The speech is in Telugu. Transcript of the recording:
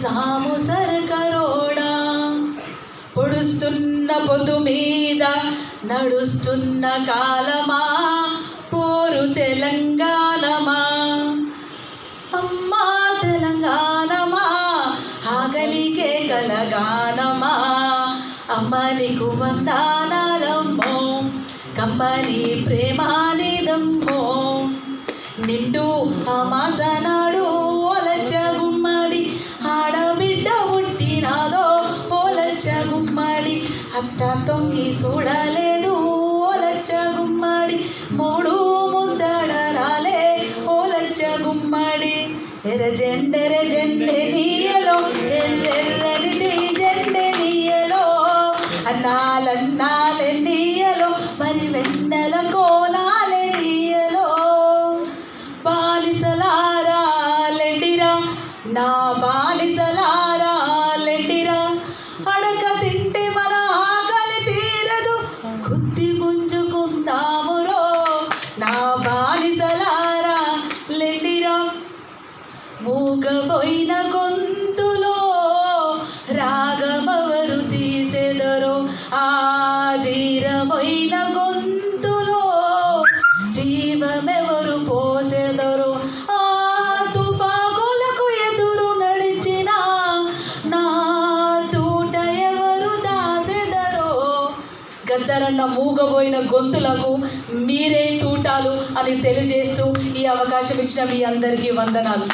నడుస్తాము సరకరోడా? పొడుస్తున్న పొద్దు మీద నడుస్తున్న కాలమా? పోరు తెలంగాణమా? అమ్మా తెలంగాణమా? ఆగలికే కలగానమా అమ్మ నీకు వందానాలమ్మో కమ్మని ప్రేమానిదమ్మో. నిండు అమాసన అత్త తొంగి చూడలేదు ఓలచ్చ గుమ్మడి. మూడు ముద్దడ రాలే ఓలచ్చ గుమ్మడి. ఎర్ర జెండెర జెండె నీయలో ఎర్రెర్రని నీ జెండె నీయలో. అన్నాలన్నాలే నీయలో మరి వెన్నెల కోనాలే నీయలో. బాలిసలారాలెండిరా నా బా మూగబోయిన గొంతులో రాగమవరు తీసెదరో ఆ జీరబోయిన గొంతులో జీవమెవరు పోసెదరు ఆ తుపాకులకు ఎదురు నడిచిన నా తూట ఎవరు దాసెదరో. గద్దరన్న మూగబోయిన గొంతులకు మీరే తూటాలు అని తెలియజేస్తూ ఈ అవకాశం ఇచ్చిన మీ అందరికీ వందనాలు.